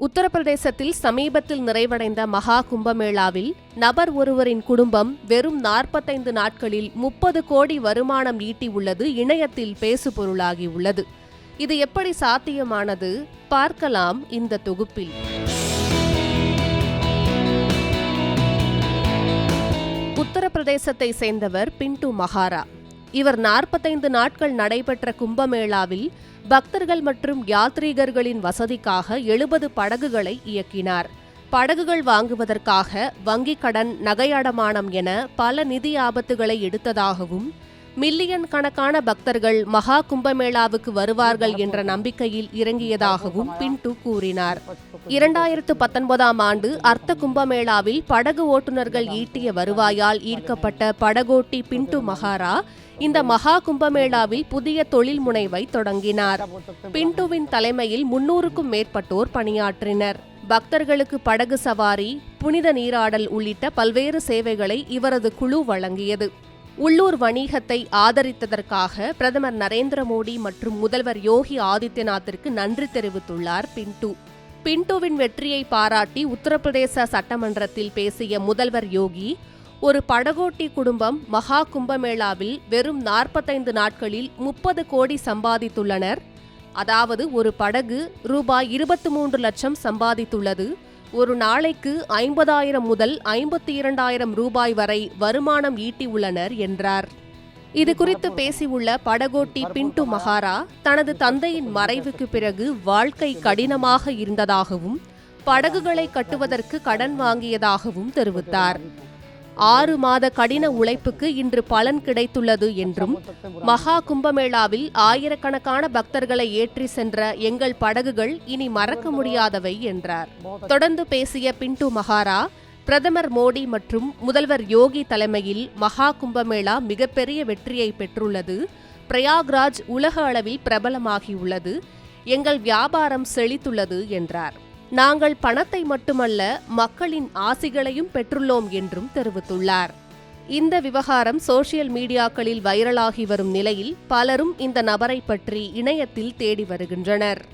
உத்தரப்பிரதேசத்தில் சமீபத்தில் நிறைவடைந்த மகா கும்பமேளாவில் நபர் ஒருவரின் குடும்பம் வெறும் நாற்பத்தைந்து நாட்களில் முப்பது கோடி வருமானம் ஈட்டியுள்ளது இணையத்தில் பேசுபொருளாகியுள்ளது. இது எப்படி சாத்தியமானது? பார்க்கலாம் இந்த தொகுப்பில். உத்தரப்பிரதேசத்தை சேர்ந்தவர் பின்டு மகாரா. இவர் நாற்பத்தைந்து நாட்கள் நடைபெற்ற கும்பமேளாவில் பக்தர்கள் மற்றும் யாத்ரீகர்களின் வசதிக்காக எழுபது படகுகளை இயக்கினார். படகுகள் வாங்குவதற்காக வங்கிக் கடன் நகை அடமானம் என பல நிதி ஆபத்துகளை எடுத்ததாகவும் மில்லியன் கணக்கான பக்தர்கள் மகா கும்பமேளாவுக்கு வருவார்கள் என்ற நம்பிக்கையில் இறங்கியதாகவும் பின்டு கூறினார். இரண்டாயிரத்து பத்தொன்பதாம் ஆண்டு அர்த்த கும்பமேளாவில் படகு ஓட்டுநர்கள் ஈட்டிய வருவாயால் ஈர்க்கப்பட்ட படகோட்டி பின்டு மகாரா இந்த மகா கும்பமேளாவில் புதிய தொழில் முனைவை தொடங்கினார். பின்டுவின் தலைமையில் முன்னூறுக்கும் மேற்பட்டோர் பணியாற்றினர். பக்தர்களுக்கு படகு சவாரி புனித நீராடல் உள்ளிட்ட பல்வேறு சேவைகளை இவரது குழு வழங்கியது. உள்ளூர் வணிகத்தை ஆதரித்ததற்காக பிரதமர் நரேந்திர மோடி மற்றும் முதல்வர் யோகி ஆதித்யநாத்திற்கு நன்றி தெரிவித்துள்ளார் பின்டு பின்டுவின் வெற்றியை பாராட்டி உத்தரப்பிரதேச சட்டமன்றத்தில் பேசிய முதல்வர் யோகி ஒரு படகோட்டி குடும்பம் மகா கும்பமேளாவில் வெறும் நாற்பத்தைந்து நாட்களில் முப்பது கோடி சம்பாதித்துள்ளனர். அதாவது ஒரு படகு ரூபாய் இருபத்தி மூன்று லட்சம் சம்பாதித்துள்ளது. ஒரு நாளைக்கு ஐம்பதாயிரம் முதல் ஐம்பத்தி இரண்டாயிரம் ரூபாய் வரை வருமானம் ஈட்டியுள்ளனர் என்றார். இது குறித்து பேசியுள்ள படகோட்டி பின்டு மகாரா தனது தந்தையின் மறைவுக்கு பிறகு வாழ்க்கை கடினமாக இருந்ததாகவும் படகுகளை கட்டுவதற்கு கடன் வாங்கியதாகவும் தெரிவித்தார். ஆறு மாத கடின உழைப்புக்கு இன்று பலன் கிடைத்துள்ளது என்றும் மகா கும்பமேளாவில் ஆயிரக்கணக்கான பக்தர்களை ஏற்றி சென்ற எங்கள் படகுகள் இனி மறக்க முடியாதவை என்றார். தொடர்ந்து பேசிய பின்டு மகாரா பிரதமர் மோடி மற்றும் முதல்வர் யோகி தலைமையில் மகா கும்பமேளா மிகப்பெரிய வெற்றியை பெற்றுள்ளது. பிரயாக்ராஜ் உலக அளவில் பிரபலமாகியுள்ளது. எங்கள் வியாபாரம் செழித்துள்ளது என்றார். நாங்கள் பணத்தை மட்டுமல்ல மக்களின் ஆசிகளையும் பெற்றுள்ளோம் என்றும் தெரிவித்துள்ளார். இந்த விவகாரம் சோசியல் மீடியாக்களில் வைரலாகி வரும் நிலையில் பலரும் இந்த நபரை பற்றி இணையத்தில் தேடி வருகின்றனர்.